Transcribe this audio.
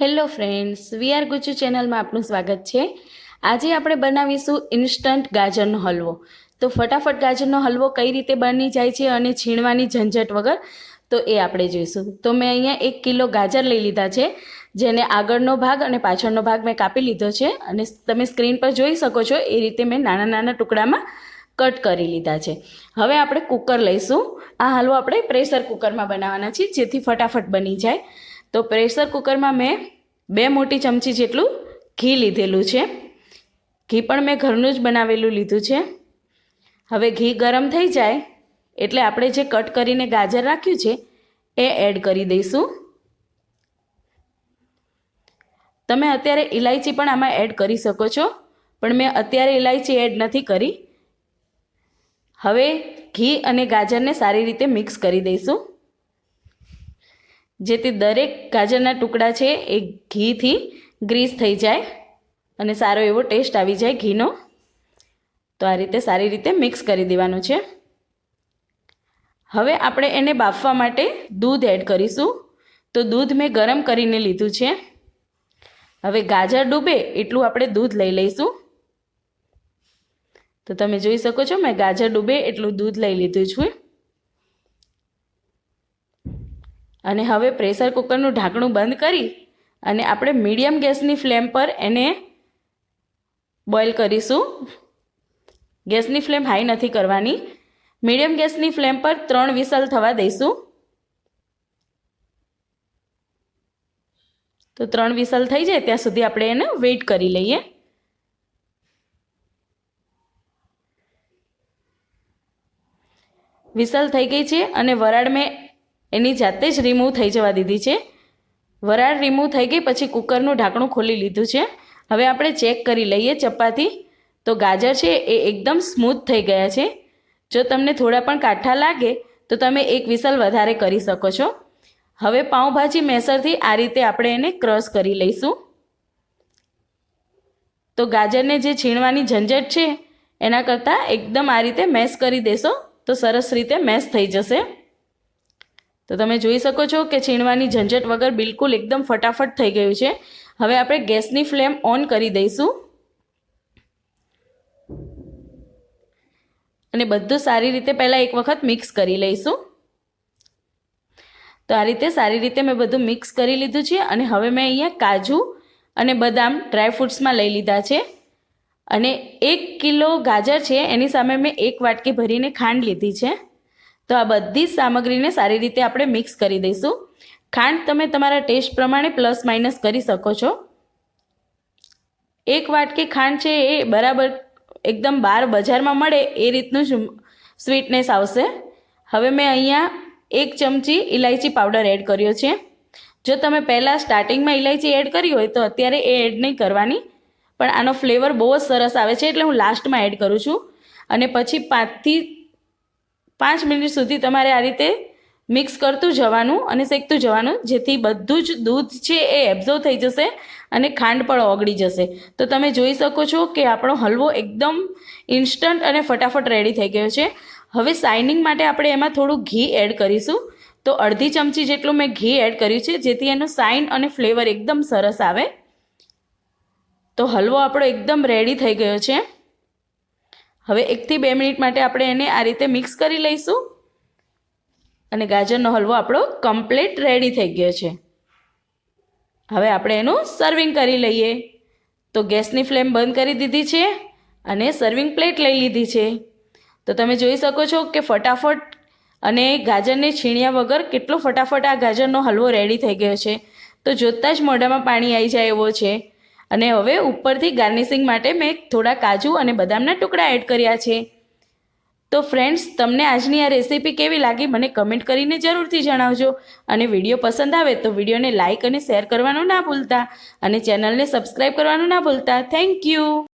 Hello friends we are Gujju ચેનલમાં આપનું સ્વાગત છે. આજે આપણે બનાવીશું ઇન્સ્ટન્ટ ગાજરનો હલવો. તો ફટાફટ ગાજરનો હલવો કઈ રીતે બની જાય છે અને છીણવાની ઝંઝટ વગર, તો એ આપણે જોઈશું. તો મેં અહીંયા એક કિલો ગાજર લઈ લીધા છે, જેને આગળનો ભાગ અને પાછળનો ભાગ મેં કાપી લીધો છે અને તમે સ્ક્રીન પર જોઈ શકો છો, એ રીતે મેં નાના નાના ટુકડામાં કટ કરી લીધા છે. હવે આપણે કુકર લઈશું. આ હલવો આપણે પ્રેશર કુકરમાં બનાવવાના છીએ, જેથી ફટાફટ બની જાય. તો પ્રેશર કુકરમાં મેં બે મોટી ચમચી જેટલું ઘી લીધેલું છે. ઘી પણ મેં ઘરનું જ બનાવેલું લીધું છે. હવે ઘી ગરમ થઈ જાય એટલે આપણે જે કટ કરીને ગાજર રાખ્યું છે એ એડ કરી દઈશું. તમે અત્યારે ઇલાયચી પણ આમાં એડ કરી શકો છો, પણ મેં અત્યારે ઇલાયચી એડ નથી કરી. હવે ઘી અને ગાજરને સારી રીતે મિક્સ કરી દઈશું. જેથી દરેક ગાજરના ટુકડા છે એ ઘીથી ગ્રીસ થઈ જાય અને સારો એવો ટેસ્ટ આવી જાય ઘીનો. તો આ રીતે સારી રીતે મિક્સ કરી દેવાનું છે. હવે આપણે એને બાફવા માટે દૂધ એડ કરીશું. તો દૂધ મેં ગરમ કરીને લીધું છે. હવે ગાજર ડૂબે એટલું આપણે દૂધ લઈ લઈશું. તો તમે જોઈ શકો છો, મેં ગાજર ડૂબે એટલું દૂધ લઈ લીધું છું. અને હવે પ્રેશર કુકરનું ઢાંકણું બંધ કરી અને આપણે મીડિયમ ગેસની ફ્લેમ પર એને બોઇલ કરીશું. ગેસની ફ્લેમ હાઈ નથી કરવાની. મીડિયમ ગેસની ફ્લેમ પર ત્રણ વિસલ થવા દઈશું. તો ત્રણ વિસલ થઈ જાય ત્યાં સુધી આપણે એને વેઇટ કરી લઈએ. વિસલ થઈ ગઈ છે અને વરાળ મેં એની જાતે જ રિમૂવ થઈ જવા દીધી છે. વરાળ રિમૂવ થઈ ગઈ, પછી કુકરનું ઢાંકણું ખોલી લીધું છે. હવે આપણે ચેક કરી લઈએ ચપાતી. તો ગાજર છે એ એકદમ સ્મૂથ થઈ ગયા છે. જો તમને થોડા પણ કાઠા લાગે, તો તમે એક વિસલ વધારે કરી શકો છો. હવે પાઉંભાજી મેસરથી આ રીતે આપણે એને ક્રશ કરી લઈશું. તો ગાજરને જે છીણવાની ઝંઝટ છે, એના કરતાં એકદમ આ રીતે મેશ કરી દેશો, તો સરસ રીતે મેશ થઈ જશે. તો તમે જોઈ શકો છો કે છીણવાની ઝંઝટ વગર બિલકુલ એકદમ ફટાફટ થઈ ગયું છે. હવે આપણે ગેસની ફ્લેમ ઓન કરી દઈશું. અને બધું સારી રીતે પહેલાં એક વખત મિક્સ કરી લઈશું. તો આ રીતે સારી રીતે મેં બધું મિક્સ કરી લીધું છે અને હવે મેં અહીંયા કાજુ અને બદામ ડ્રાયફ્રૂટ્સમાં લઈ લીધા છે. અને એક કિલો ગાજર છે, એની સામે મેં એક વાટકી ભરીને ખાંડ લીધી છે. તો આ બધી જ સામગ્રીને સારી રીતે આપણે મિક્સ કરી દઈશું. ખાંડ તમે તમારા ટેસ્ટ પ્રમાણે પ્લસ માઇનસ કરી શકો છો. એક વાટકી ખાંડ છે એ બરાબર એકદમ બહાર બજારમાં મળે એ રીતનું જ સ્વીટનેસ આવશે. હવે મેં અહીંયા એક ચમચી ઇલાયચી પાવડર એડ કર્યો છે. જો તમે પહેલાં સ્ટાર્ટિંગમાં ઇલાયચી એડ કરી હોય તો અત્યારે એ એડ નહીં કરવાની. પણ આનો ફ્લેવર બહુ જ સરસ આવે છે એટલે હું લાસ્ટમાં એડ કરું છું. અને પછી પાંચથી પાંચ મિનિટ સુધી તમારે આ રીતે મિક્સ કરતું જવાનું અને શેકતું જવાનું, જેથી બધું જ દૂધ છે એ એબ્ઝોર્વ થઈ જશે અને ખાંડ પણ ઓગળી જશે. તો તમે જોઈ શકો છો કે આપણો હલવો એકદમ ઇન્સ્ટન્ટ અને ફટાફટ રેડી થઈ ગયો છે. હવે શાઇનિંગ માટે આપણે એમાં થોડું ઘી એડ કરીશું. તો અડધી ચમચી જેટલું મેં ઘી એડ કર્યું છે, જેથી એનું શાઇન અને ફ્લેવર એકદમ સરસ આવે. તો હલવો આપણો એકદમ રેડી થઈ ગયો છે. હવે એકથી બે મિનિટ માટે આપણે એને આ રીતે મિક્સ કરી લઈશું. અને ગાજરનો હલવો આપણો કમ્પ્લીટ રેડી થઈ ગયો છે. હવે આપણે એનું સર્વિંગ કરી લઈએ. તો ગેસની ફ્લેમ બંધ કરી દીધી છે અને સર્વિંગ પ્લેટ લઈ લીધી છે. તો તમે જોઈ શકો છો કે ફટાફટ અને ગાજરને છીણ્યા વગર કેટલો ફટાફટ આ ગાજરનો હલવો રેડી થઈ ગયો છે. તો જોતાં જ મોઢામાં પાણી આવી જાય એવો છે. અને હવે ઉપરથી ગાર્નિશિંગ માટે મેં થોડા કાજુ અને બદામના ટુકડા એડ કર્યા છે. તો ફ્રેન્ડ્સ, તમને આજની આ રેસીપી કેવી લાગી મને કમેન્ટ કરીને જરૂરથી જણાવજો. અને વીડિયો પસંદ આવે તો વિડીયોને લાઇક અને શેર કરવાનું ના ભૂલતા. અને ચેનલને સબસ્ક્રાઈબ કરવાનું ના ભૂલતા. Thank you.